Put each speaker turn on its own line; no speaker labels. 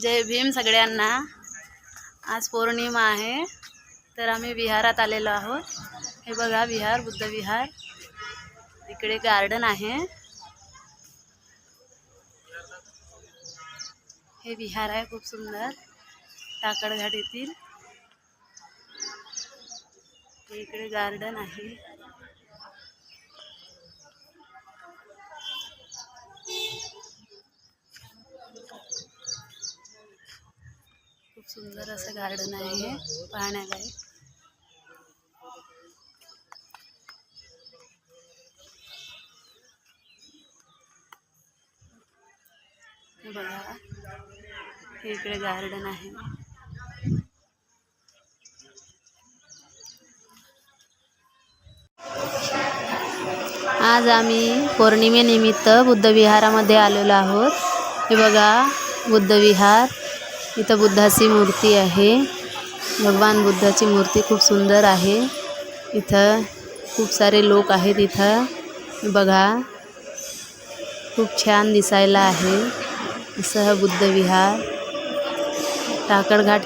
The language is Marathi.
जय भीम सगळ्यांना. आज पौर्णिमा आहे तर आम्ही विहारात आलेलो आहोत. हे बघा विहार बुद्ध विहार. इकडे गार्डन आहे. हे विहार आहे खूप सुंदर. टाकडघाट येथील. हे इकडे गार्डन आहे. खूप सुंदर असं गार्डन आहे हे पाहण्यालायक बघा हे इकडे गार्डन आहे. आज आम्ही पौर्णिमेनिमित्त बुद्ध विहारामध्ये आलेलो आहोत. हे बघा बुद्ध विहार इथं बुद्धाची मूर्ती आहे. भगवान बुद्धाची मूर्ती खूप सुंदर आहे. इथं खूप सारे लोक आहेत इथं. बघा खूप छान दिसायला आहे. असं हा बुद्ध विहार. टाकडघाट